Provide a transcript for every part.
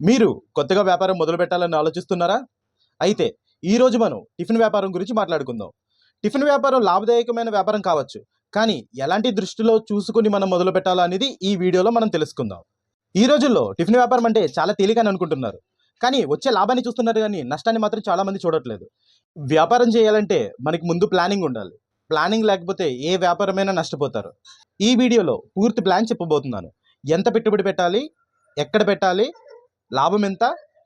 మీరు కొత్తగా వ్యాపారం మొదలు పెట్టాలని ఆలోచిస్తున్నారా? అయితే ఈ రోజు మనం టిఫిన్ వ్యాపారం గురించి మాట్లాడుకుందాం. టిఫిన్ వ్యాపారం లాభదాయకమైన వ్యాపారం కావచ్చు కానీ ఎలాంటి దృష్టిలో చూసుకుని మనం మొదలు పెట్టాలా అనేది ఈ వీడియోలో మనం తెలుసుకుందాం. ఈ రోజుల్లో టిఫిన్ వ్యాపారం అంటే చాలా తేలికని అనుకుంటున్నారు. కానీ వచ్చే లాభాన్ని చూస్తున్నారు కానీ నష్టాన్ని మాత్రం చాలామంది చూడట్లేదు. వ్యాపారం చేయాలంటే మనకి ముందు ప్లానింగ్ ఉండాలి. ప్లానింగ్ లేకపోతే ఏ వ్యాపారమైనా నష్టపోతారు. ఈ వీడియోలో పూర్తి ప్లాన్ చెప్పబోతున్నాను. ఎంత పెట్టుబడి పెట్టాలి? ఎక్కడ పెట్టాలి? లాభం ఎంత?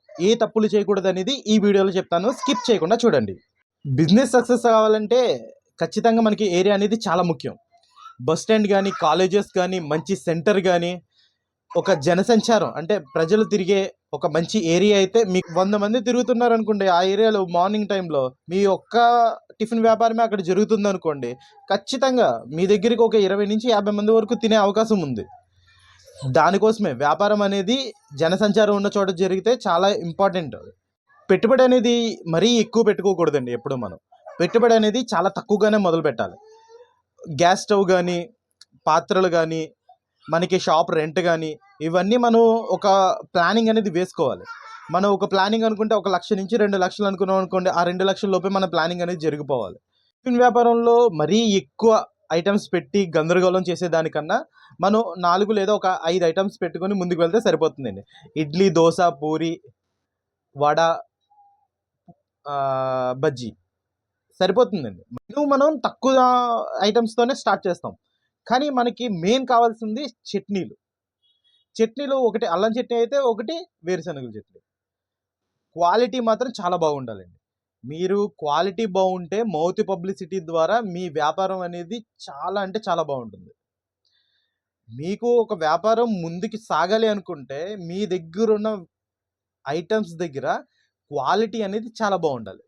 ఏ తప్పులు చేయకూడదు అనేది ఈ వీడియోలో చెప్తాను. స్కిప్ చేయకుండా చూడండి. బిజినెస్ సక్సెస్ కావాలంటే ఖచ్చితంగా మనకి ఏరియా అనేది చాలా ముఖ్యం. బస్ స్టాండ్ కానీ కాలేజెస్ కానీ మంచి సెంటర్ కానీ ఒక జనసంచారం అంటే ప్రజలు తిరిగే ఒక మంచి ఏరియా అయితే మీకు వంద మంది తిరుగుతున్నారు అనుకోండి ఆ ఏరియాలో మార్నింగ్ టైంలో. మీ ఒక్క టిఫిన్ వ్యాపారమే అక్కడ జరుగుతుంది అనుకోండి ఖచ్చితంగా మీ దగ్గరికి ఒక ఇరవై నుంచి యాభై మంది వరకు తినే అవకాశం ఉంది. దానికోసమే వ్యాపారం అనేది జనసంచారం ఉన్న చోట జరిగితే చాలా ఇంపార్టెంట్ పెట్టుబడి అనేది మరీ ఎక్కువ పెట్టుకోకూడదండి ఎప్పుడు మనం. పెట్టుబడి అనేది చాలా తక్కువగానే మొదలు పెట్టాలి. గ్యాస్ స్టవ్ కానీ పాత్రలు కానీ మనకి షాప్ రెంట్ కానీ ఇవన్నీ మనం ఒక ప్లానింగ్ అనేది వేసుకోవాలి. మనం ఒక ప్లానింగ్ అనుకుంటే ఒక లక్ష నుంచి రెండు లక్షలు అనుకున్నాం అనుకోండి ఆ రెండు లక్షల లోపే మన ప్లానింగ్ అనేది జరిగిపోవాలి. టిఫిన్ వ్యాపారంలో మరీ ఎక్కువ ఐటమ్స్ పెట్టి గందరగోళం చేసేదానికన్నా మనం నాలుగు లేదా ఒక ఐదు ఐటమ్స్ పెట్టుకొని ముందుకు వెళ్తే సరిపోతుందండి. ఇడ్లీ దోశ పూరి వడ బజ్జీ సరిపోతుందండి. మెను మనం తక్కువ ఐటమ్స్తోనే స్టార్ట్ చేస్తాం. కానీ మనకి మెయిన్ కావాల్సింది చట్నీలు. చట్నీలు ఒకటి అల్లం చట్నీ అయితే ఒకటి వేరుశనగల చట్నీ. క్వాలిటీ మాత్రం చాలా బాగుండాలండి. మీరు క్వాలిటీ బాగుంటే మౌత్ పబ్లిసిటీ ద్వారా మీ వ్యాపారం అనేది చాలా అంటే చాలా బాగుంటుంది. మీకు ఒక వ్యాపారం ముందుకు సాగాలి అనుకుంటే మీ దగ్గర ఉన్న ఐటమ్స్ దగ్గర క్వాలిటీ అనేది చాలా బాగుండాలి.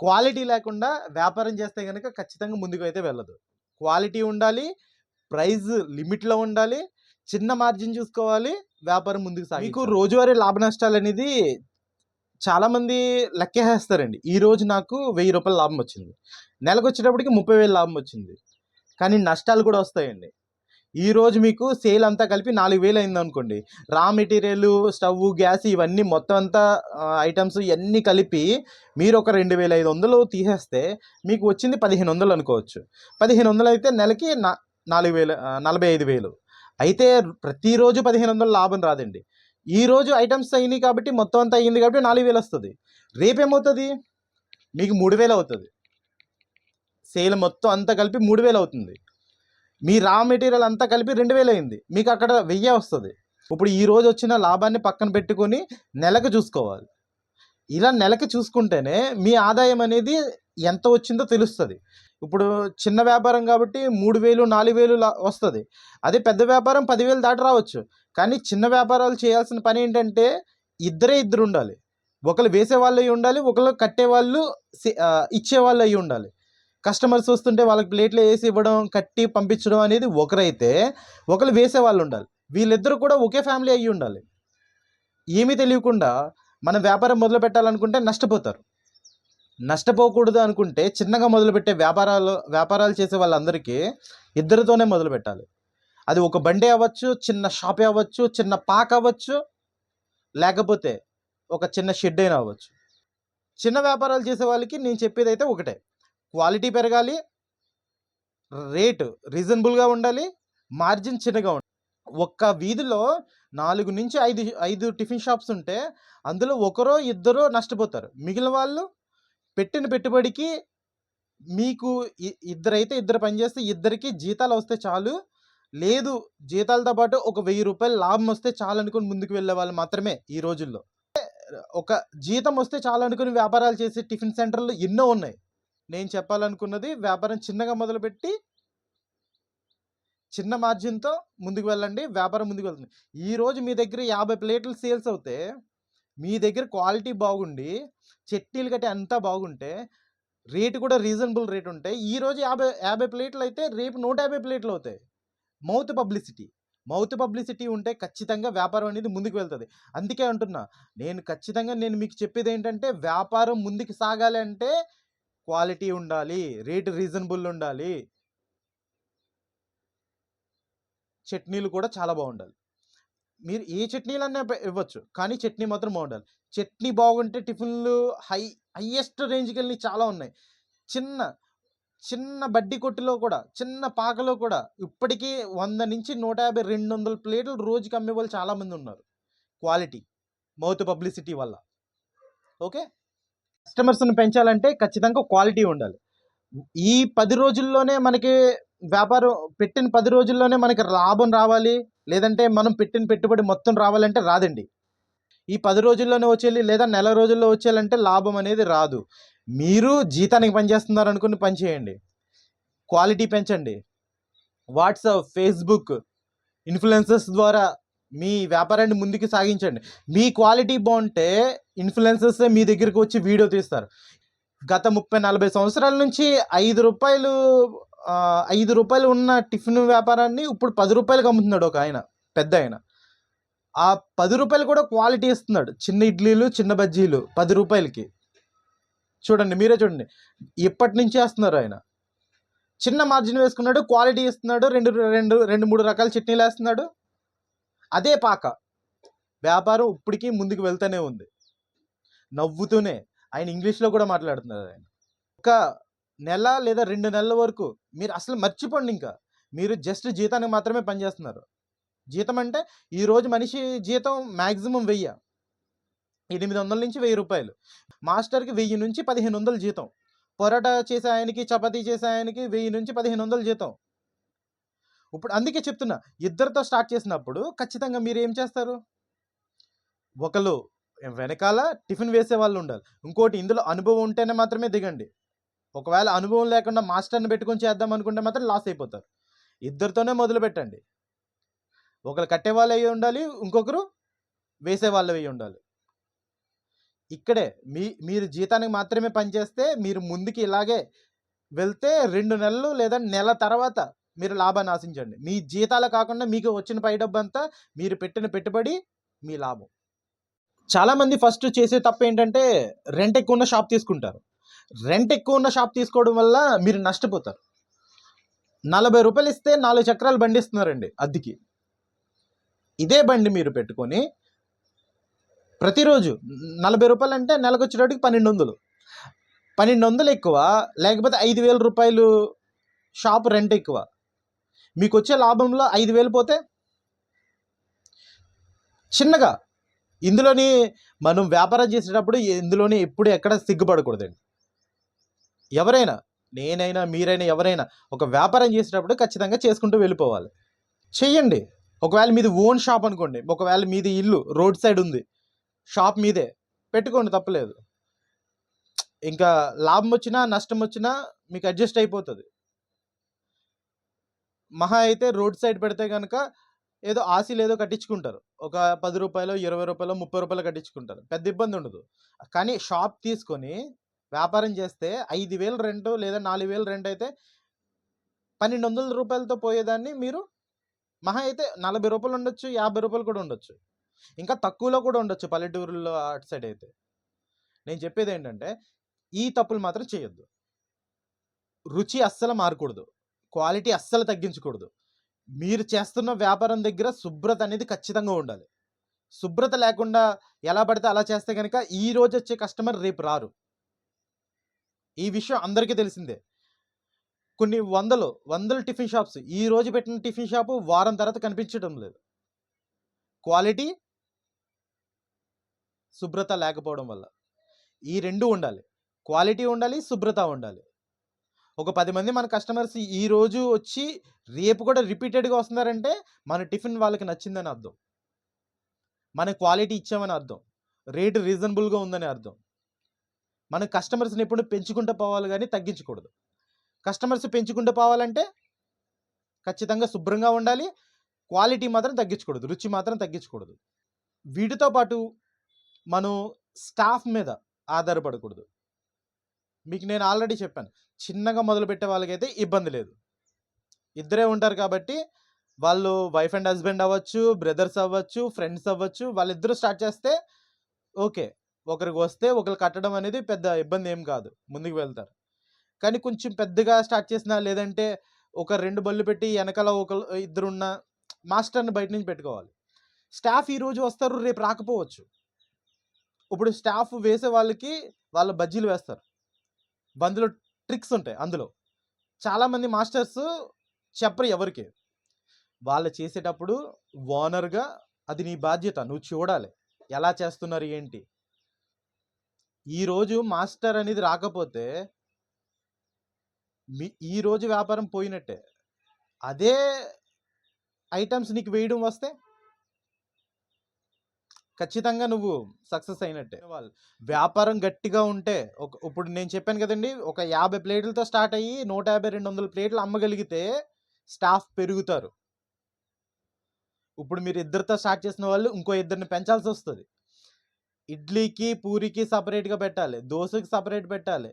క్వాలిటీ లేకుండా వ్యాపారం చేస్తే కనుక ఖచ్చితంగా ముందుకు అయితే వెళ్ళదు. క్వాలిటీ ఉండాలి ప్రైస్ లిమిట్లో ఉండాలి చిన్న మార్జిన్ చూసుకోవాలి వ్యాపారం ముందుకు సాగి మీకు రోజువారీ లాభ నష్టాలు అనేది చాలామంది లెక్కేసేస్తారండి. ఈ రోజు నాకు వెయ్యి రూపాయల లాభం వచ్చింది. నెలకు వచ్చేటప్పటికి ముప్పై వేలు లాభం వచ్చింది. కానీ నష్టాలు కూడా వస్తాయండి. ఈ రోజు మీకు సేల్ అంతా కలిపి నాలుగు వేలు అయింది అనుకోండి. రా మెటీరియల్ స్టవ్ గ్యాస్ ఇవన్నీ మొత్తం అంతా ఐటమ్స్ ఇవన్నీ కలిపి మీరు ఒక రెండు వేల ఐదు వందలు తీసేస్తే మీకు వచ్చింది పదిహేను వందలు అనుకోవచ్చు. పదిహేను వందలు అయితే నెలకి నా నాలుగు వేలు నలభై ఐదు వేలు. అయితే ప్రతిరోజు పదిహేను వందలు లాభం రాదండి. ఈ రోజు ఐటమ్స్ అయినాయి కాబట్టి మొత్తం అంతా అయ్యింది కాబట్టి నాలుగు వేలు వస్తుంది. రేపేమవుతుంది? మీకు మూడు వేలు అవుతుంది. సేల్ మొత్తం అంతా కలిపి మూడు వేలు అవుతుంది. మీ రా మెటీరియల్ అంతా కలిపి రెండు వేలు అయింది. మీకు అక్కడ వెయ్యి వస్తుంది. ఇప్పుడు ఈ రోజు వచ్చిన లాభాన్ని పక్కన పెట్టుకొని నెలకు చూసుకోవాలి. ఇలా నెలకి చూసుకుంటేనే మీ ఆదాయం అనేది ఎంత వచ్చిందో తెలుస్తుంది. ఇప్పుడు చిన్న వ్యాపారం కాబట్టి మూడు వేలు నాలుగు వేలు లా- వస్తుంది. అదే పెద్ద వ్యాపారం పదివేలు దాటి రావచ్చు. కానీ చిన్న వ్యాపారాలు చేయాల్సిన పని ఏంటంటే ఇద్దరే ఇద్దరు ఉండాలి. ఒకరు వేసే వాళ్ళు అయి ఉండాలి ఒకరు కట్టేవాళ్ళు ఇచ్చేవాళ్ళు ఇచ్చే వాళ్ళు అయి ఉండాలి. కస్టమర్స్ వస్తుంటే వాళ్ళకి ప్లేట్లు వేసి ఇవ్వడం కట్టి పంపించడం అనేది ఒకరైతే ఒకరు వేసే వాళ్ళు ఉండాలి. వీళ్ళిద్దరూ కూడా ఒకే ఫ్యామిలీ అయ్యి ఉండాలి. ఏమీ తెలియకుండా మనం వ్యాపారం మొదలు పెట్టాలనుకుంటే నష్టపోతారు. నష్టపోకూడదు అనుకుంటే చిన్నగా మొదలుపెట్టే వ్యాపారాలు వ్యాపారాలు చేసే వాళ్ళందరికీ ఇద్దరితోనే మొదలు పెట్టాలి అది ఒక బండి అవ్వచ్చు చిన్న షాపే అవ్వచ్చు చిన్న పాక్ అవ్వచ్చు లేకపోతే ఒక చిన్న షెడ్ అయినా అవ్వచ్చు. చిన్న వ్యాపారాలు చేసే వాళ్ళకి నేను చెప్పేది అయితే ఒకటే. క్వాలిటీ పెరగాలి రేటు రీజనబుల్గా ఉండాలి మార్జిన్ చిన్నగా ఉండాలి. ఒక్క వీధిలో నాలుగు నుంచి ఐదు ఐదు టిఫిన్ షాప్స్ ఉంటే అందులో ఒకరో ఇద్దరో నష్టపోతారు. మిగిలిన వాళ్ళు పెట్టిన పెట్టుబడికి మీకు ఇద్దరైతే ఇద్దరు పనిచేస్తే ఇద్దరికి జీతాలు వస్తే చాలు. లేదు జీతాలతో పాటు ఒక వెయ్యి రూపాయలు లాభం వస్తే చాలు అనుకుని ముందుకు వెళ్ళే వాళ్ళు మాత్రమే ఈ రోజుల్లో. ఒక జీతం వస్తే చాలు అనుకుని వ్యాపారాలు చేసే టిఫిన్ సెంటర్లు ఎన్నో ఉన్నాయి. నేను చెప్పాలనుకున్నది వ్యాపారం చిన్నగా మొదలుపెట్టి చిన్న మార్జిన్తో ముందుకు వెళ్ళండి వ్యాపారం ముందుకు వెళ్తుంది. ఈరోజు మీ దగ్గర యాభై ప్లేట్లు సేల్స్ అవుతే మీ దగ్గర క్వాలిటీ బాగుండి చట్నీలు గట్టి అంతా బాగుంటే రేటు కూడా రీజనబుల్ రేట్ ఉంటే ఈరోజు యాభై యాభై ప్లేట్లు అయితే రేపు నూట యాభై ప్లేట్లు అవుతాయి. మౌత్ పబ్లిసిటీ మౌత్ పబ్లిసిటీ ఉంటే ఖచ్చితంగా వ్యాపారం అనేది ముందుకు వెళ్తుంది. అందుకే అంటున్నా నేను ఖచ్చితంగా నేను మీకు చెప్పేది ఏంటంటే వ్యాపారం ముందుకు సాగాలి అంటే క్వాలిటీ ఉండాలి రేటు రీజనబుల్ ఉండాలి. చట్నీలు కూడా చాలా బాగుండాలి. మీరు ఏ చట్నీలన్నా ఇవ్వచ్చు. కానీ చట్నీ మాత్రం బాగుండాలి చట్నీ బాగుంటే టిఫిన్‌లు హై హైయెస్ట్ వెళ్ళి చాలా ఉన్నాయి. చిన్న, చిన్న బడ్డీ కొట్టులో కూడా, చిన్న పాకలో కూడా ఇప్పటికీ వంద నుంచి నూట యాభై రెండు వందల ప్లేట్లు రోజుకి అమ్మేవాళ్ళు చాలామందున్నారు. క్వాలిటీ. మౌత్ పబ్లిసిటీ వల్ల. ఓకే. కస్టమర్స్‌ని పెంచాలంటే ఖచ్చితంగా క్వాలిటీ ఉండాలి. ఈ పది రోజుల్లోనే మనకి వ్యాపారం పెట్టిన పది రోజుల్లోనే మనకి లాభం రావాలి, లేదంటే మనం పెట్టిన పెట్టుబడి మొత్తం రావాలంటే రాదండి. ఈ పది రోజుల్లోనే వచ్చేయాలి లేదా నెల రోజుల్లో వచ్చేయాలంటే లాభం అనేది రాదు. మీరు జీతానికి పనిచేస్తున్నారు అనుకుని పనిచేయండి క్వాలిటీ పెంచండి. వాట్సాప్, ఫేస్‌బుక్, ఇన్‌ఫ్లుయెన్సర్స్ ద్వారా మీ వ్యాపారాన్ని ముందుకు సాగించండి. మీ క్వాలిటీ బాగుంటే ఇన్‌ఫ్లుయెన్సర్సే మీ దగ్గరికి వచ్చి వీడియో తీస్తారు. గత 30, 40 సంవత్సరాల నుంచి ఐదు రూపాయలు ఐదు రూపాయలు ఉన్న టిఫిన్ వ్యాపారాన్ని ఇప్పుడు పది రూపాయలకు అమ్ముతున్నాడు ఒక ఆయన పెద్దాయన. ఆ పది రూపాయలు కూడా క్వాలిటీ ఇస్తున్నాడు. చిన్న ఇడ్లీలు, చిన్న బజ్జీలు పది రూపాయలకి చూడండి మీరే చూడండి. ఇప్పటి నుంచి వేస్తున్నారు ఆయన. చిన్న మార్జిన్ వేసుకున్నాడు. క్వాలిటీ ఇస్తున్నాడు. రెండు రెండు 2, 3 రకాల చట్నీలు వేస్తున్నాడు అదే పాక. వ్యాపారం ఇప్పటికీ ముందుకు వెళ్తూనే ఉంది. నవ్వుతూనే. ఆయన ఇంగ్లీష్‌లో కూడా మాట్లాడుతున్నారు ఆయన. ఒక నెల లేదా రెండు నెలల వరకు మీరు అసలు మర్చిపోండి ఇంకా. మీరు జస్ట్ జీతానికి మాత్రమే పని చేస్తున్నారు. జీతం అంటే ఈరోజు మనిషి జీతం మ్యాక్సిమం వెయ్యి ఎనిమిది వందల నుంచి వెయ్యి రూపాయలు. మాస్టర్‌కి 1000-1500 జీతం. పొరాటా చేసే ఆయనకి, చపాతీ చేసే ఆయనకి 1000-1500 జీతం. ఇప్పుడు అందుకే చెప్తున్నా. ఇద్దరితో స్టార్ట్ చేసినప్పుడు ఖచ్చితంగా మీరు ఏం చేస్తారు? ఒకళ్ళు వెనకాల టిఫిన్ వేసే వాళ్ళు ఉండాలి. ఇంకోటి ఇందులో అనుభవం ఉంటేనే మాత్రమే దిగండి. ఒకవేళ అనుభవం లేకుండా మాస్టర్‌ని పెట్టుకుని చేద్దాం అనుకుంటే మాత్రం లాస్ అయిపోతారు. ఇద్దరితోనే మొదలు పెట్టండి ఒకరు కట్టేవాళ్ళు అయ్యి ఉండాలి. ఇంకొకరు వేసేవాళ్ళు అయ్యి ఉండాలి. ఇక్కడే మీ మీరు జీతానికి మాత్రమే పనిచేస్తే మీరు ముందుకి ఇలాగే వెళ్తే రెండు నెలలు లేదా నెల తర్వాత మీరు లాభాన్ని ఆశించండి. మీ జీతాలు కాకుండా మీకు వచ్చిన పై డబ్బు అంతా మీరు పెట్టిన పెట్టుబడి మీ లాభం. చాలామంది ఫస్ట్ చేసే తప్పేంటంటే రెంట్ ఎక్కువ ఉన్న షాప్ తీసుకుంటారు. రెంట్ ఎక్కువ ఉన్న షాప్ తీసుకోవడం వల్ల మీరు నష్టపోతారు. నలభై రూపాయలు ఇస్తే నాలుగు చక్రాలు బండి ఇస్తున్నారండి అద్దెకి. ఇదే బండి మీరు పెట్టుకొని ప్రతిరోజు నలభై రూపాయలు అంటే నెలకొచ్చేటప్పటికి 1200. 1200 ఎక్కువ లేకపోతే ఐదు వేల రూపాయలు షాప్ రెంట్ ఎక్కువ. మీకు వచ్చే లాభంలో ఐదు వేలు పోతే? చిన్నగా ఇందులోని మనం వ్యాపారం చేసేటప్పుడు ఇందులోని ఎప్పుడు ఎక్కడ సిగ్గుపడకూడదండి. ఎవరైనా నేనైనా, మీరైనా ఎవరైనా ఒక వ్యాపారం చేసేటప్పుడు ఖచ్చితంగా చేసుకుంటూ వెళ్ళిపోవాలి. చెయ్యండి. ఒకవేళ మీది ఓన్ షాప్ అనుకోండి. ఒకవేళ మీది ఇల్లు రోడ్ సైడ్ ఉంది. షాప్ మీదే. పెట్టుకోండి తప్పలేదు ఇంకా లాభం వచ్చినా, నష్టం వచ్చినా మీకు అడ్జస్ట్ అయిపోతుంది మహా అయితే రోడ్ సైడ్ పెడితే కనుక ఏదో ఆశీలు ఏదో కట్టించుకుంటారు. ఒక పది రూపాయలు ఇరవై రూపాయలు ముప్పై రూపాయలు కట్టించుకుంటారు. పెద్ద ఇబ్బంది ఉండదు. కానీ షాప్ తీసుకొని వ్యాపారం చేస్తే ఐదు వేలు రెంట్ లేదా 4000 రెంట్ అయితే రూ. 1200తో పోయేదాన్ని మీరు మహా అయితే నలభై రూపాయలు ఉండొచ్చు. యాభై రూపాయలు కూడా ఉండొచ్చు. ఇంకా తక్కువలో కూడా ఉండొచ్చు పల్లెటూరులో అటు సైడ్ అయితే. నేను చెప్పేది ఏంటంటే ఈ తప్పులు మాత్రం చేయొద్దు. రుచి అస్సలు మారకూడదు. క్వాలిటీ అస్సలు తగ్గించకూడదు. మీరు చేస్తున్న వ్యాపారం దగ్గర శుభ్రత అనేది ఖచ్చితంగా ఉండాలి. శుభ్రత లేకుండా ఎలా పడితే అలా చేస్తే కనుక ఈ రోజు వచ్చే కస్టమర్ రేపు రారు. ఈ విషయం అందరికీ తెలిసిందే. కొన్ని వందలు, వందల టిఫిన్ షాప్స్ ఈ రోజు పెట్టిన టిఫిన్ షాపు వారం తర్వాత కనిపించడం లేదు. క్వాలిటీ శుభ్రత లేకపోవడం వల్ల. ఈ రెండు ఉండాలి. క్వాలిటీ ఉండాలి. శుభ్రత ఉండాలి. ఒక పది మంది మన కస్టమర్స్ ఈరోజు వచ్చి రేపు కూడా రిపీటెడ్‌గా వస్తున్నారంటే మన టిఫిన్ వాళ్ళకి నచ్చిందని అర్థం. మన క్వాలిటీ ఇచ్చామని అర్థం. రేటు రీజనబుల్‌గా ఉందని అర్థం. మన కస్టమర్స్‌ని ఎప్పుడు పెంచుకుంటూ పోవాలి కానీ తగ్గించకూడదు. కస్టమర్స్ పెంచుకుంటూ పోవాలంటే ఖచ్చితంగా శుభ్రంగా ఉండాలి. క్వాలిటీ మాత్రం తగ్గించకూడదు. రుచి మాత్రం తగ్గించకూడదు. వీటితో పాటు మనం స్టాఫ్ మీద ఆధారపడకూడదు. మీకు నేను ఆల్రెడీ చెప్పాను. చిన్నగా మొదలుపెట్టే వాళ్ళకైతే ఇబ్బంది లేదు. ఇద్దరే ఉంటారు కాబట్టి వాళ్ళు వైఫ్ అండ్ హస్బెండ్ అవ్వచ్చు, బ్రదర్స్ అవ్వచ్చు, ఫ్రెండ్స్ అవ్వచ్చు. వాళ్ళిద్దరూ స్టార్ట్ చేస్తే ఓకే. ఒకరికి వస్తే ఒకరు కట్టడం అనేది పెద్ద ఇబ్బంది ఏం కాదు. ముందుకు వెళ్తారు. కానీ కొంచెం పెద్దగా స్టార్ట్ చేసినా లేదంటే ఒక రెండు బళ్ళు పెట్టి ఎనకాల ఒక ఇద్దరున్న మాస్టర్‌ని బయట నుంచి పెట్టుకోవాలి. స్టాఫ్ ఈరోజు వస్తారు రేపు రాకపోవచ్చు ఇప్పుడు స్టాఫ్ వేసే వాళ్ళకి వాళ్ళ బజ్జీలు వేస్తారు బందులో ట్రిక్స్ ఉంటాయి అందులో చాలామంది మాస్టర్స్ చెప్పరు ఎవరికి వాళ్ళు చేసేటప్పుడు ఓనర్గా అది నీ బాధ్యత నువ్వు చూడాలి ఎలా చేస్తున్నారు ఏంటి ఈరోజు మాస్టర్ అనేది రాకపోతే మీ ఈరోజు వ్యాపారం పోయినట్టే. అదే ఐటమ్స్ నీకు వేయడం వస్తే? ఖచ్చితంగా నువ్వు సక్సెస్ అయినట్టే. వాళ్ళు. వ్యాపారం గట్టిగా ఉంటే ఒక ఇప్పుడు నేను చెప్పాను కదండి ఒక యాభై ప్లేట్లతో స్టార్ట్ అయ్యి నూట యాభై రెండు వందల ప్లేట్లు అమ్మగలిగితే స్టాఫ్ పెరుగుతారు. ఇప్పుడు మీరు ఇద్దరితో స్టార్ట్ చేసిన వాళ్ళు ఇంకో ఇద్దరిని పెంచాల్సి వస్తుంది. ఇడ్లీకి పూరికి సపరేట్గా పెట్టాలి. దోశకి సపరేట్ పెట్టాలి.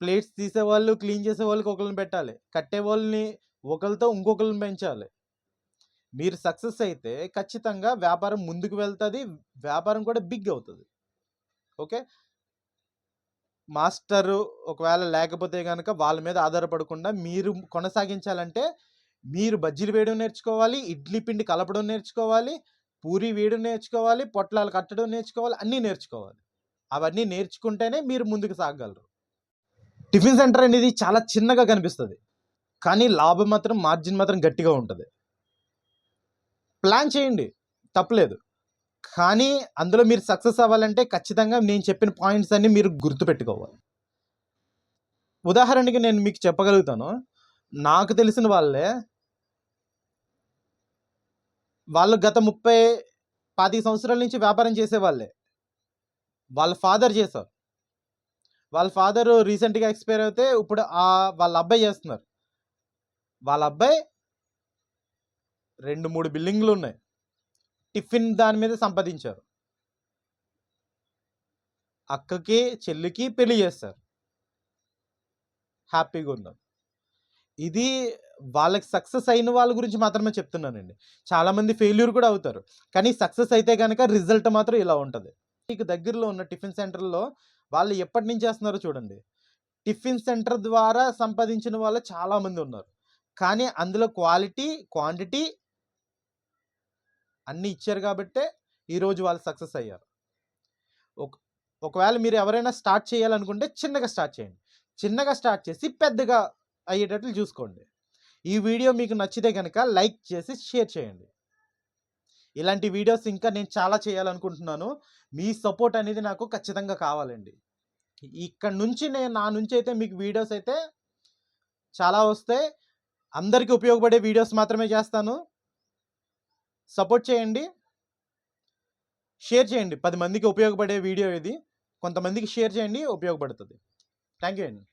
ప్లేట్స్ తీసేవాళ్ళు క్లీన్ చేసే వాళ్ళకి ఒకరిని పెట్టాలి. కట్టే వాళ్ళని ఒకరితో ఇంకొకరిని పెంచాలి. మీరు సక్సెస్ అయితే ఖచ్చితంగా వ్యాపారం ముందుకు వెళ్తుంది వ్యాపారం కూడా బిగ్ అవుతుంది. ఓకే? మాస్టరు ఒకవేళ లేకపోతే కనుక వాళ్ళ మీద ఆధారపడకుండా మీరు కొనసాగించాలంటే మీరు బజ్జీలు వేయడం నేర్చుకోవాలి ఇడ్లీ పిండి కలపడం నేర్చుకోవాలి పూరి వేయడం నేర్చుకోవాలి పొట్లాలు కట్టడం నేర్చుకోవాలి అన్నీ నేర్చుకోవాలి. అవన్నీ నేర్చుకుంటేనే మీరు ముందుకు సాగగలరు. టిఫిన్ సెంటర్ అనేది చాలా చిన్నగా కనిపిస్తుంది. కానీ లాభం మాత్రం మార్జిన్ మాత్రం గట్టిగా ఉంటుంది. ప్లాన్ చేయండి. తప్పలేదు. కానీ అందులో మీరు సక్సెస్ అవ్వాలంటే ఖచ్చితంగా నేను చెప్పిన పాయింట్స్ అన్నీ మీరు గుర్తుపెట్టుకోవాలి. ఉదాహరణకి నేను మీకు చెప్పగలుగుతాను. నాకు తెలిసిన వాళ్ళే వాళ్ళు గత ముప్పై పాతిక సంవత్సరాల నుంచి వ్యాపారం చేసేవాళ్ళే. వాళ్ళ ఫాదర్ చేశారు. వాళ్ళ ఫాదర్ రీసెంట్గా ఎక్స్పైర్ అయితే ఇప్పుడు ఆ వాళ్ళ అబ్బాయి చేస్తున్నారు. వాళ్ళ అబ్బాయి రెండు మూడు బిల్డింగ్లు ఉన్నాయి. టిఫిన్ దాని మీద సంపాదించారు. అక్కకి చెల్లికి పెళ్ళి చేస్తారు హ్యాపీగా ఉన్నారు ఇది వాళ్ళకి సక్సెస్ అయిన వాళ్ళ గురించి మాత్రమే చెప్తున్నానండి. చాలామంది ఫెయిల్యూర్ కూడా అవుతారు. కానీ సక్సెస్ అయితే కనుక రిజల్ట్ మాత్రం ఇలా ఉంటుంది. మీకు దగ్గరలో ఉన్న టిఫిన్ సెంటర్లో వాళ్ళు ఎప్పటి నుంచి చేస్తున్నారో చూడండి. టిఫిన్ సెంటర్ ద్వారా సంపాదించిన వాళ్ళు చాలామంది ఉన్నారు. కానీ అందులో క్వాలిటీ క్వాంటిటీ అన్నీ ఇచ్చారు కాబట్టే ఈరోజు వాళ్ళు సక్సెస్ అయ్యారు. ఒక ఒకవేళ మీరు ఎవరైనా స్టార్ట్ చేయాలనుకుంటే చిన్నగా స్టార్ట్ చేయండి. చిన్నగా స్టార్ట్ చేసి పెద్దగా అయ్యేటట్లు చూసుకోండి. ఈ వీడియో మీకు నచ్చితే కనుక లైక్ చేసి షేర్ చేయండి. ఇలాంటి వీడియోస్ ఇంకా నేను చాలా చేయాలనుకుంటున్నాను. మీ సపోర్ట్ అనేది నాకు ఖచ్చితంగా కావాలండి. ఇక్కడ నుంచి నేను నా నుంచి అయితే మీకు వీడియోస్ అయితే చాలా వస్తాయి. అందరికీ ఉపయోగపడే వీడియోస్ మాత్రమే చేస్తాను. సపోర్ట్ చేయండి. షేర్ చేయండి. పది మందికి ఉపయోగపడే వీడియో ఇది. కొంతమందికి షేర్ చేయండి ఉపయోగపడుతుంది. థ్యాంక్ యూ అండి.